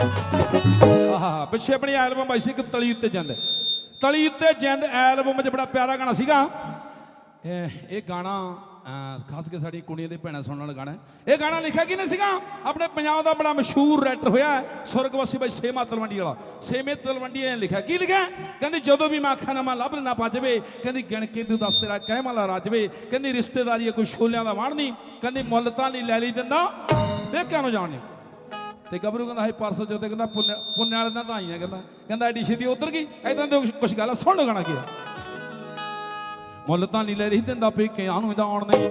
ਆਹਾ, ਪਿੱਛੇ ਆਪਣੀ ਐਲਬਮ ਆਈ ਸੀ ਇੱਕ ਤਲੀ ਉੱਤੇ ਜਿੰਦ। ਤਲੀ ਉੱਤੇ ਜਿੰਦ ਐਲਬਮ 'ਚ ਬੜਾ ਪਿਆਰਾ ਗਾਣਾ ਸੀਗਾ। ਇਹ ਗਾਣਾ ਖਾਸ ਕੇ ਸਾਡੀ ਕੁੜੀਆਂ ਦੇ ਭੈਣਾਂ ਸੁਣਨ ਵਾਲਾ ਗਾਣਾ ਇਹ ਗਾਣਾ ਲਿਖਿਆ ਕਿਹਨੇ ਸੀਗਾ? ਆਪਣੇ ਪੰਜਾਬ ਦਾ ਬੜਾ ਮਸ਼ਹੂਰ ਰਾਈਟਰ ਹੋਇਆ ਸੁਰਗਵਾਸੀ ਬਾਈ ਸੇਮਾ ਤਲਵੰਡੀ ਵਾਲਾ। ਸੇਮੇ ਤਲਵੰਡੀ ਨੇ ਲਿਖਿਆ। ਕੀ ਲਿਖਿਆ? ਕਹਿੰਦੀ, ਜਦੋਂ ਵੀ ਮੈਂ ਅੱਖਾਂ ਨਾ ਲੱਭ ਨਾ ਪਜਵੇ। ਕਹਿੰਦੀ ਗਿਣ ਕੇ ਤੂੰ ਦੱਸ, ਤੇਰਾ ਕਹਿ ਮਾਲਾ ਰਾਜਵੇ। ਕਹਿੰਦੀ, ਰਿਸ਼ਤੇਦਾਰੀ ਹੈ, ਕੋਈ ਛੋਲਿਆਂ ਦਾ ਵਾਣ ਨਹੀਂ। ਕਹਿੰਦੀ, ਮੁੱਲ ਤਾਂ ਨਹੀਂ ਲੈ ਲਈ ਦਿੰਦਾ। ਦੇਖਿਆ ਨੂੰ ਜਾਣ ਨਹੀਂ ਤੇ ਗੱਭਰੂ ਕਹਿੰਦਾ ਹੈ ਪਰਸੋਂ ਜਦੋਂ ਕਹਿੰਦਾ ਪੁੰਨ ਪੁੰਨ ਵਾਲੇ ਦਾ ਧਾਈਆਂ ਕਹਿੰਦਾ ਕਹਿੰਦਾ ਐਡੀ ਛੇਤੀ ਉਤਰ ਗਈ ਐਦਾਂ ਦੇ ਕੁਛ ਗੱਲ ਆ, ਸੁਣ ਲਓ ਗਾਣਾ ਕੀ ਮੁੱਲ ਤਾਂ ਨਹੀਂ ਲੈ ਰਹੀ ਦਿੰਦਾ ਪੇਕਿਆਂ ਨੂੰ ਜਾਣ ਆਉਣ ਜਦੋਂ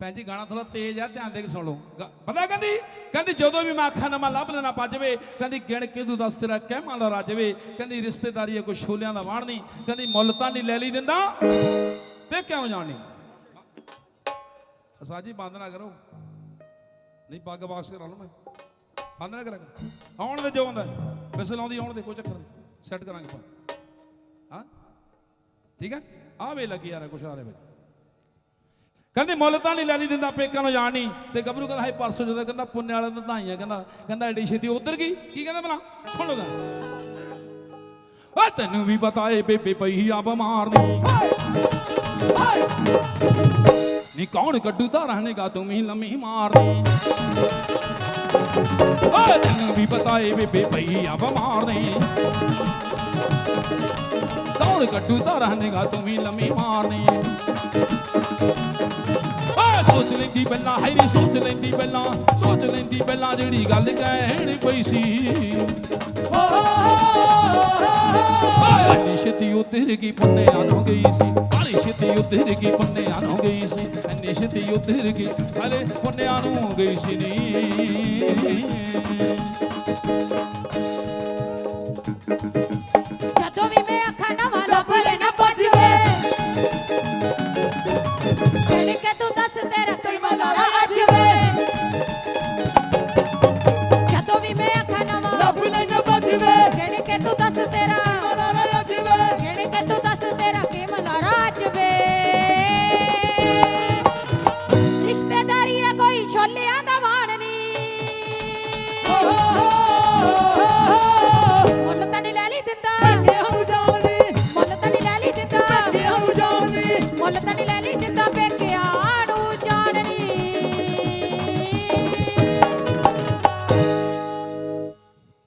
ਭੈਣ ਜੀ, ਗਾਣਾ ਥੋੜਾ ਤੇਜ਼ ਆ, ਧਿਆਨ ਦੇ ਕੇ ਸੁਣ ਲਓ। ਪਤਾ ਕਹਿੰਦੀ? ਕਹਿੰਦੀ, ਜਦੋਂ ਵੀ ਮੈਂ ਅੱਖਾਂ ਨਾ ਮੈਂ ਲੱਭ ਲੈਣਾ ਪਜਵੇ ਕਹਿੰਦੀ, ਗਿਣ ਕੇ ਤੂੰ ਦੱਸ ਤੇਰਾ ਕਹਿ ਮਾਲਾ ਰਾਜਵੇ ਕਹਿੰਦੀ, ਰਿਸ਼ਤੇਦਾਰੀ ਹੈ ਕੋਈ ਛੋਲਿਆਂ ਦਾ ਵਾਣ ਨਹੀਂ। ਕਹਿੰਦੀ, ਮੁੱਲ ਤਾਂ ਨਹੀਂ ਲੈ ਲਈ ਦਿੰਦਾ। ਤੇ ਕਿਉਂ ਜਾਣੀ? ਸਾਜੀ ਬੰਦ ਨਾ ਕਰੋ। ਨਹੀਂ, ਪੱਗ ਬਾਕਸ ਕਰਾ ਲਓ ਮੈਂ। ਬੰਦ ਨਾ ਕਰਾਂਗਾ ਆਉਣ ਦੇ ਜੋ ਆਉਂਦਾ ਬਿਸਲ ਆਉਂਦੀ ਆਉਣ ਦੇ, ਕੋਈ ਚੱਕਰ ਨਹੀਂ। ਸੈੱਟ ਕਰਾਂਗੇ ਹਾਂ? ਠੀਕ ਹੈ? ਆ ਵੇ ਲੱਗੀ ਯਾਰ ਕੁਛ ਆ ਰਿਹਾ ਵੇ ਕਹਿੰਦੇ, ਮੁੱਲ ਤਾਂ ਨਹੀਂ ਲੈ ਲਈ ਦਿੰਦਾ ਪੇਕਾਂ ਨੂੰ ਜਾਣ ਨਹੀਂ। ਤੇ ਗੱਭਰੂ ਕਹਿੰਦਾ ਹੈ ਪਰਸੋਂ ਜਦੋਂ ਕਹਿੰਦਾ, ਪੁੰਨੇ ਵਾਲੇ ਨੂੰ ਧਾਈਆਂ, ਕਹਿੰਦਾ ਕਹਿੰਦਾ, ਐਡੀ ਛੇਤੀ ਉਤਰ ਗਈ। ਕੀ ਕਹਿੰਦਾ ਭਲਾ? ਸੁਣ ਲਓ ਗਾ ਓ ਤੈਨੂੰ ਵੀ ਪਤਾ ਬੇਬੇ ਪਈ ਆ ਬਿਮਾਰ ਨਹੀਂ ਨੀ ਕੌਣ ਕੱਢੂ ਧਾਰਾਂ ਨੇ ਗਾ ਤੂੰ ਵੀ ਲੰਮੀ ਮਾਰਨੀ। ਓ ਤੈਨੂੰ ਵੀ ਪਤਾ ਏ, ਬੇਬੇ ਪਈ ਆ ਬਿਮਾਰ ਨਹੀਂ ਕੌਣ ਕੱਢੂ ਧਾਰਾਂ ਨੇ ਤੂੰ ਵੀ ਲੰਮੀ ਮਾਰਨੀ ਓ ਸੋਚ ਲੈਂਦੀ ਪਹਿਲਾਂ ਹੈਰੀ ਸੋਚ ਲੈਂਦੀ ਪਹਿਲਾਂ, ਸੋਚ ਲੈਂਦੀ ਪਹਿਲਾਂ ਜਿਹੜੀ ਗੱਲ ਕਹਿਣ ਪਈ ਸੀ। ਓਏ ਐਨੀ ਛੇਤੀ ਉਤਰ ਗਈ, ਪੁੰਨਿਆਂ ਨੂੰ ਗਈ ਸੀ। ਬਾਲੀ ਛੇਤੀ ਉਤਰ ਗਈ, ਪੁੰਨਿਆਂ ਨੂੰ ਗਈ ਸੀ। ਐਨੀ ਛੇਤੀ ਉਤਰ ਗਈ ਹਲੇ ਪੁੰਨਿਆਂ ਨੂੰ ਗਈ ਸੀ ਨੀ।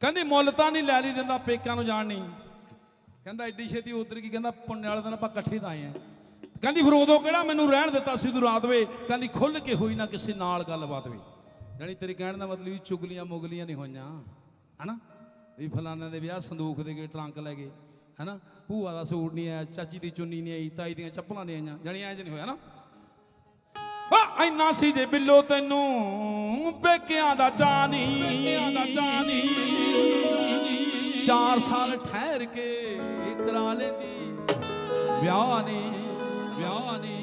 ਕਹਿੰਦੀ, ਮੁੱਲ ਤਾਂ ਨਹੀਂ ਲੈ ਲਈ ਦਿੰਦਾ ਪੇਕਾਂ ਨੂੰ ਜਾਣ ਨਹੀਂ। ਕਹਿੰਦਾ ਐਡੀ ਛੇਤੀ ਉਤਰ ਗਈ, ਕਹਿੰਦਾ, ਪੁੰਨੇ ਵਾਲੇ ਦਿਨ ਆਪਾਂ ਇਕੱਠੇ ਤਾਂ ਆਏ ਆ। ਕਹਿੰਦੀ, ਫਿਰ ਉਦੋਂ ਕਿਹੜਾ ਮੈਨੂੰ ਰਹਿਣ ਦਿੱਤਾ ਸੀ, ਤੂੰ ਰਾਤ ਵੇ? ਕਹਿੰਦੀ ਖੁੱਲ ਕੇ ਹੋਈ ਨਾ ਕਿਸੇ ਨਾਲ ਗੱਲਬਾਤ ਵੇ। ਜਾਣੀ ਤੇਰੇ ਕਹਿਣ ਦਾ ਮਤਲਬ ਵੀ ਚੁਗਲੀਆਂ ਮੁਗਲੀਆਂ ਨਹੀਂ ਹੋਈਆਂ, ਹਨਾ? ਵੀ ਫਲਾਣੇ ਦੇ ਵਿਆਹ ਸੰਦੂਖ ਦੇ ਕੇ ਟਰੰਕ ਲੈ ਗਏ, ਹਨਾ? ਭੂਆ ਦਾ ਸੂਟ ਨਹੀਂ ਆਇਆ, ਚਾਚੀ ਦੀ ਚੁੰਨੀ ਨਹੀਂ ਆਈ, ਤਾਈ ਦੀਆਂ ਚੱਪਲਾਂ ਨਹੀਂ ਆਈਆਂ, ਜਾਣੀ ਐਂ ਨਹੀਂ ਹੋਇਆ ਨਾ ਇੰਨਾ ਸੀ ਜੇ ਬਿੱਲੋ ਤੈਨੂੰ ਪੇਕਿਆਂ ਦਾ ਚਾਨੀ। ਪੇਕਿਆਂ ਦਾ ਚਾਨੀ। ਚਾਰ ਸਾਲ ਠਹਿਰ ਕੇ ਕਰਾ ਲੈਂਦੀ ਵਿਆਹ ਨੇ ਵਿਆਹ ਨੇ।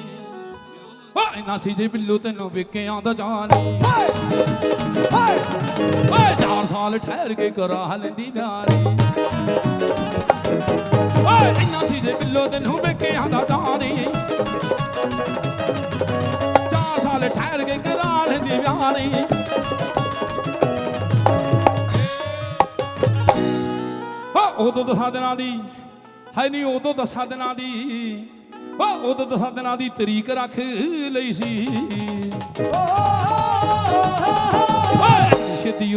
ਆ ਇੰਨਾ ਸੀ ਜੇ ਬਿੱਲੋ ਤੈਨੂੰ ਪੇਕਿਆਂ ਦਾ ਚਾਨੀ। ਓਏ ਚਾਰ ਸਾਲ ਠਹਿਰ ਕੇ ਕਰਾ ਲੈਂਦੀ ਵਿਆਹ ਨੇ। ਓਏ ਇੰਨਾ ਸੀ ਜੇ ਬਿੱਲੋ ਤੈਨੂੰ ਪੇਕਿਆਂ ਦਾ ਚਾਨੀ। ਚਾਰ ਠਹਿਰ ਕੇ ਕਰਾ ਲੈਂਦੀ ਵਿਆਹ ਹੋ ਉਦੋਂ ਦਸਾਂ ਦਿਨਾਂ ਦੀ ਹੈ ਨਹੀਂ ਉਦੋਂ ਦਸਾਂ ਦਿਨਾਂ ਦੀ। ਹੋ ਉਦੋਂ ਦਸਾਂ ਦਿਨਾਂ ਦੀ ਤਰੀਕ ਰੱਖ ਲਈ ਸੀ। ਓਏ ਛੇਤੀ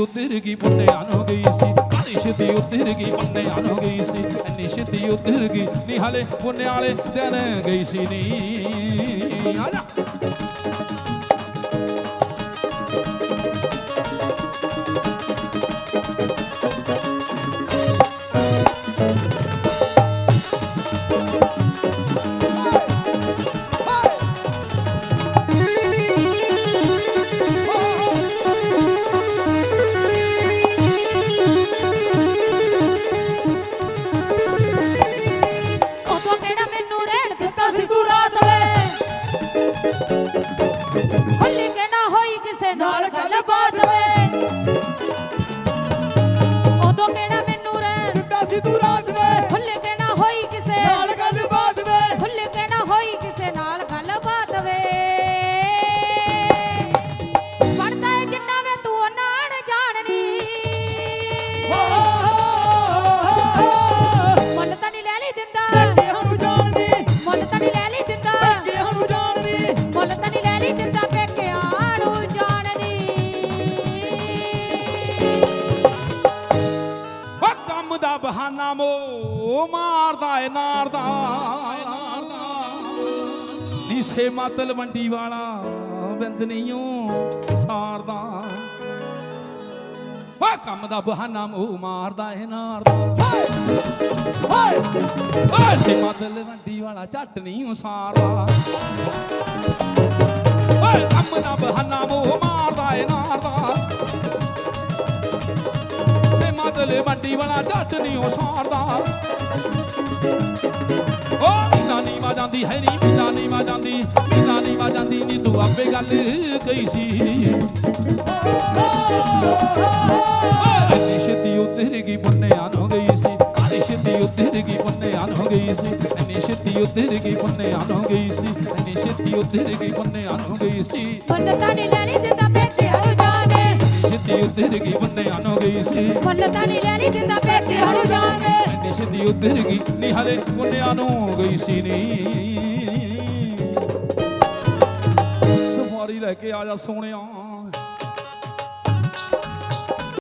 ਗਈ ਪੁੰਨਿਆਂ ਨੂੰ ਗਈ ਸੀ? ਐਨੀ ਛੇਤੀ ਉਤਰ ਗਈ ਪੁੰਨਿਆਂ ਨੂੰ ਗਈ ਸੀ? ਐਨੀ ਛੇਤੀ ਉਤਰ ਗਈ ਨੀ, ਹਲੇ ਪੁੰਨਿਆਂ ਵਾਲੇ ਦਿਨ ਗਈ ਸੀ ਨੀ। ਆ ਜਾ। ਨਾਰਦਾ ਨੀਸੇ ਮਾਤਲ ਮੰਡੀ ਵਾਲਾ ਬਿੰਦ ਬਿੰਦਨੀਓ ਸਾਰਦਾ ਓ ਕੰਮ ਦਾ ਬਹਾਨਾ ਮੋ ਮਾਰਦਾ ਏ ਨਾਰਦਾ ਹਾਏ ਓ ਸੇ ਮਾਤਲ ਮੰਡੀ ਵਾਲਾ ਝੱਟ ਨਹੀਂ ਉਸਾਰਦਾ ਓਏ ਕੰਮ ਦਾ ਬਹਾਨਾ ਮੋ ਮਾਰਦਾ ਏ ਨਾਰਦਾ ਸੇ ਮੰਡੀ ਵਾਲਾ ਝੱਟ ਨਹੀਂ ਉਸਾਰਦਾ ਓ ਮੀਨਾ ਨੀ ਜਾਂਦੀ ਹੈ ਨੀ, ਮੀਨਾ ਨੀ ਜਾਂਦੀ, ਮੀਨਾ ਨੀ ਜਾਂਦੀ ਨੀ, ਤੂੰ ਆਪੇ ਗੱਲ ਕਹੀ ਸੀ। ਐਨੀ ਛੇਤੀ ਉਤਰ ਗਈ, ਪੁੰਨਿਆਂ ਨੂੰ ਗਈ ਸੀ। ਐਨੀ ਛੇਤੀ ਉਤਰ ਗਈ, ਪੁੰਨਿਆਂ ਨੂੰ ਗਈ ਸੀ। ਐਨੀ ਛੇਤੀ ਉਤਰ ਗਈ, ਪੁੰਨਿਆਂ ਨੂੰ ਗਈ ਸੀ। ਐਨੀ ਛੇਤੀ ਉਤਰ ਗਈ, ਪੁੰਨਿਆਂ ਨੂੰ ਗਈ ਸੀ। ਮੁੱਲ ਤਾਂ ਨਹੀਂ ਲੈ ਉਤਰ ਗਈ ਪੁੰਨਿਆਂ ਨੂੰ ਗਈ ਸੀ। ਮੁੱਲ ਤਾਂ ਨਹੀਂ ਲੈ ਲਈ ਦਿੰਦਾ ਪੇਕਿਆਂ ਨੂੰ ਜਾਣੇ ਐਨੀ ਛੇਤੀ ਉਤਰ ਗਈ ਨੀ ਹਲੇ ਪੁੰਨਿਆਂ ਨੂੰ ਗਈ ਸੀ ਨੀ। ਸਫਾਰੀ ਲੈ ਕੇ ਆ ਜਾ ਸੋਹਣਿਆ।